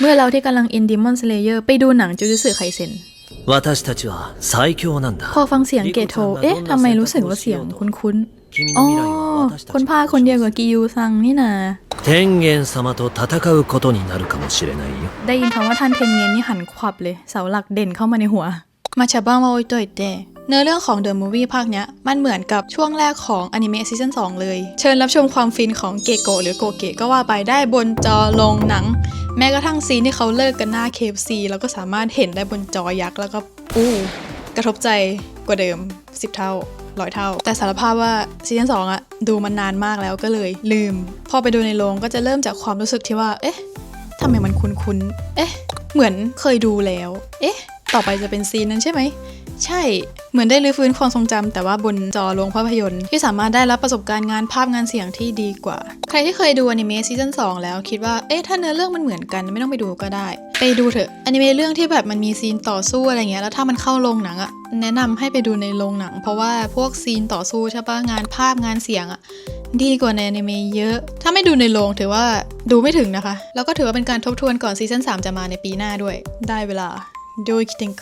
เมื่อเราที่กำลังอินดิมอนสเลเยอร์ไปดูหนังจูจูสึไคเซนพอฟังเสียงเกโท เอ๊ะทำไมรู้สึกว่าเสียงคุ้นๆอ๋อคนพาคนเดียวกับกิยูซังนี่นะได้ยินคำว่าท่านเทนเยนนี่หันขวับเลย เสาหลักเด่นเข้ามาในหัว มาชาบ้ามาโอโตัวเตเนื้อเรื่องของเดอะมูฟวี่ภาคเนี้ย มันเหมือนกับช่วงแรกของอนิเมะซีซั่น2เลย เชิญรับชมความฟินของเกโกะหรือโกเกะก็ว่าไปได้บนจอลงหนัง แม้กระทั่งซีนที่เขาเลิกกันหน้า KFC แล้วก็สามารถเห็นได้บนจอยักษ์แล้วก็อู้กระทบใจกว่าเดิม 10 เท่าร้อยเท่า แต่สารภาพว่าซีซั่น2อะดูมันนานมากแล้วก็เลยลืม พอไปดูในโรงก็จะเริ่มจากความรู้สึกที่ว่า เอ๊ะทำไมมันคุ้นๆ เอ๊ะ เหมือนเคยดูแล้ว เอ๊ะ ต่อไปจะเป็นซีนนั้นใช่ไหม ใช่เหมือนได้รื้อฟื้นความทรงจำแต่ว่าบนจอโรงภาพยนตร์ที่สามารถได้รับประสบการณ์งานภาพงานเสียงที่ดีกว่า ใครที่เคยดูอนิเมะซีซั่น2แล้วคิดว่าเอ๊ะถ้าเนื้อเรื่องมันเหมือนกันไม่ต้องไปดูก็ได้ ไปดูเถอะอนิเมะเรื่องที่แบบมันมีซีนต่อสู้อะไรเงี้ยแล้วถ้ามันเข้าโรงหนังอะแนะนำให้ไปดูในโรงหนัง เพราะว่าพวกซีนต่อสู้ใช่ปะงานภาพงานเสียงอะดีกว่าในอนิเมะเยอะ ถ้าไม่ดูในโรงถือว่าดูไม่ถึงนะคะ แล้วก็ถือว่าเป็นการทบทวนก่อนซีซั่น3จะมาในปีหน้าด้วย ได้เวลาโดยคิดเต็ง